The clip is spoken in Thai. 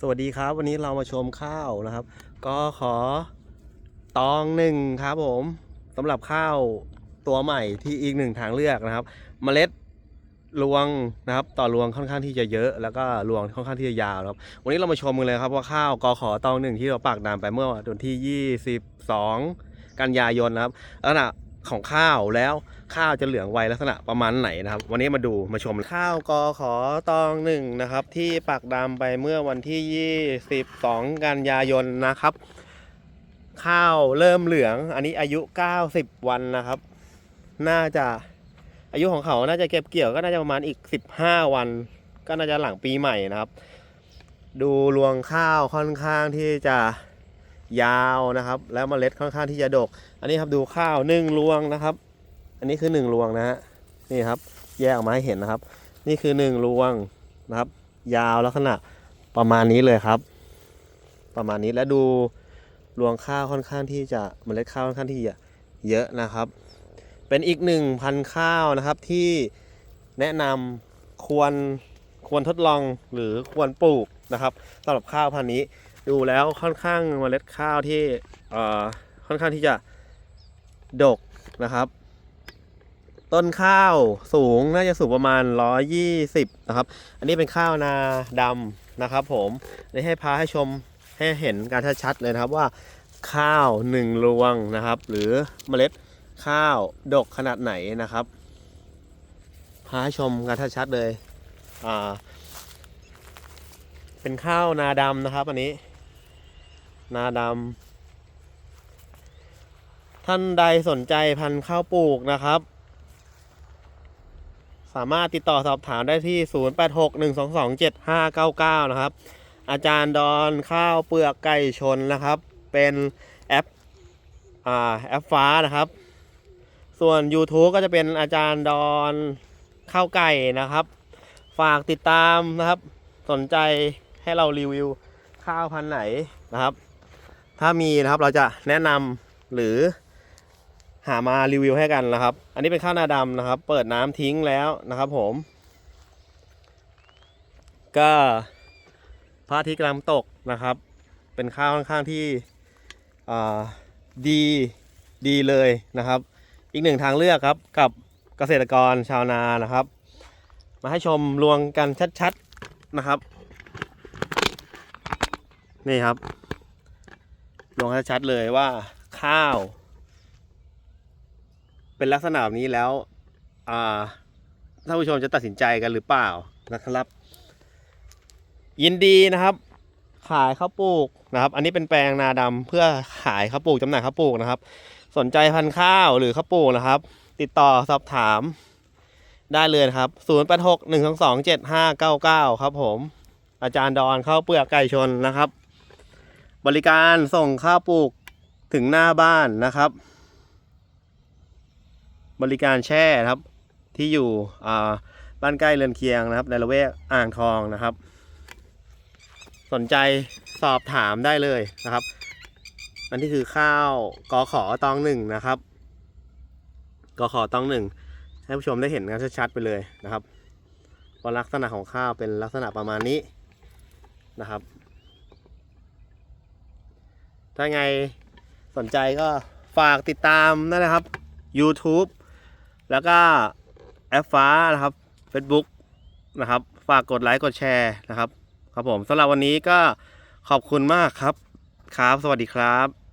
สวัสดีครับ วันนี้เรามาชมข้าวนะครับ ก็ขอตองหนึ่งครับผมสำหรับข้าวตัวใหม่ที่อีกหนึ่งทางเลือกนะครับเมล็ดรวงนะครับ ต่อรวงค่อนข้างที่จะเยอะ แล้วก็รวงค่อนข้างที่จะยาวครับ วันนี้เรามาชมกันเลยครับว่าข้าวกอขอตองหนึ่งที่เราปากดามไปเมื่อวันที่ 22 กันยายนนะครับลักษณะ ของข้าวแล้วข้าวจะเหลืองไวลักษณะประมาณไหนนะครับ วันนี้มาดูมาชมข้าวกอขอตองหนึ่งนะครับ ที่ปากดามไปเมื่อวันที่ 22 กันยายนนะครับ ข้าวเริ่มเหลือง อันนี้อายุ 90 วันนะครับ น่าจะอายุของเขาน่าจะเก็บเกี่ยวก็น่าจะประมาณอีก 15 วัน ก็น่าจะหลังปีใหม่นะครับ ดูรวงข้าวค่อนข้างที่จะ ยาวนะครับ แล้วเมล็ดค่อนข้างที่จะดก อันนี้ครับดูข้าวหนึ่งรวงนะครับ อันนี้คือหนึ่งรวงนะฮะนี่ครับ แยกออกมาให้เห็นนะครับ นี่คือหนึ่งรวงนะครับ ยาวลักษณะประมาณนี้เลยครับ ประมาณนี้แล้วดูรวงข้าวค่อนข้างที่จะเมล็ดข้าวค่อนข้างที่จะเยอะนะครับ เป็นอีกหนึ่งพันข้าวนะครับที่แนะนำควรควรทดลองหรือควรปลูกนะครับสำหรับข้าวพันธุ์นี้ ดูแล้วค่อนข้างเมล็ดข้าวที่ค่อนข้างที่จะดกนะครับ ต้นข้าวสูงน่าจะสูงประมาณ 120 นะครับ อันนี้เป็นข้าวนาดำนะครับผมนี่ให้พาให้ชมให้เห็นการชัดๆเลยนะครับว่าข้าวหนึ่งรวงนะครับ หรือเมล็ดข้าวดกขนาดไหนนะครับพาให้ชมการชัดๆเลย อ่า เป็นข้าวนาดำนะครับ อันนี้ นาดำท่านใดสนใจพันธุ์ข้าวปลูกนะครับ สามารถติดต่อสอบถามได้ที่ 0861227599 นะครับ อาจารย์ดอนข้าวเปลือกไก่ชนนะครับ เป็นแอปอ่าแอปฟ้านะครับ ส่วน YouTube ก็จะเป็นอาจารย์ดอนข้าวไก่นะครับ ฝากติดตามนะครับ สนใจให้เรารีวิวข้าวพันธุ์ไหนนะครับ ถ้ามีนะครับเราจะแนะนำหรือหามารีวิวให้กันนะครับ อันนี้เป็นข้าวนาดำนะครับ เปิดน้ำทิ้งแล้วนะครับ ผม ก็พระอาทิตย์กำลังตกนะครับ เป็นข้าวค่อนข้างที่ดีดีเลยนะครับ อีกหนึ่งทางเลือกครับกับเกษตรกรชาวนานะครับ มาให้ชมรวงกันชัดๆนะครับ นี่ครับ งชัดเลยว่าข้าว เป็นลักษณะแบบนี้แล้วอ่าท่านผู้ชมจะตัดสินใจกันหรือเปล่านะครับ ยินดีนะครับ ขายข้าวปลูกนะครับ อันนี้เป็นแปลงนาดำเพื่อขายข้าวปลูกจำหน่ายข้าวปลูกนะครับ สนใจพันธุ์ข้าวหรือข้าวปลูกนะครับ ติดต่อสอบถามได้เลยครับ 0 8 6 1 2 2 7 5 9 9 ครับผม อาจารย์ดอนข้าวเปลือกไก่ชนนะครับ บริการส่งข้าวปลูกถึงหน้าบ้านนะครับ บริการแช่ครับที่อยู่บ้านใกล้เรือนเคียงนะครับ ในละแวกอ่างทองนะครับ สนใจสอบถามได้เลยนะครับ อันนี้คือข้าวกอขอตองหนึ่งนะครับกอขอตองหนึ่งให้ผู้ชมได้เห็นกันชัดๆไปเลยนะครับว่าลักษณะของข้าวเป็นลักษณะประมาณนี้นะครับ ถ้าไงสนใจก็ฝากติดตามนะครับ YouTube แล้วก็แอปฟ้านะครับ Facebook นะครับ ฝากกดไลค์กดแชร์นะครับ ครับผมสำหรับวันนี้ก็ขอบคุณมากครับ ครับ สวัสดีครับ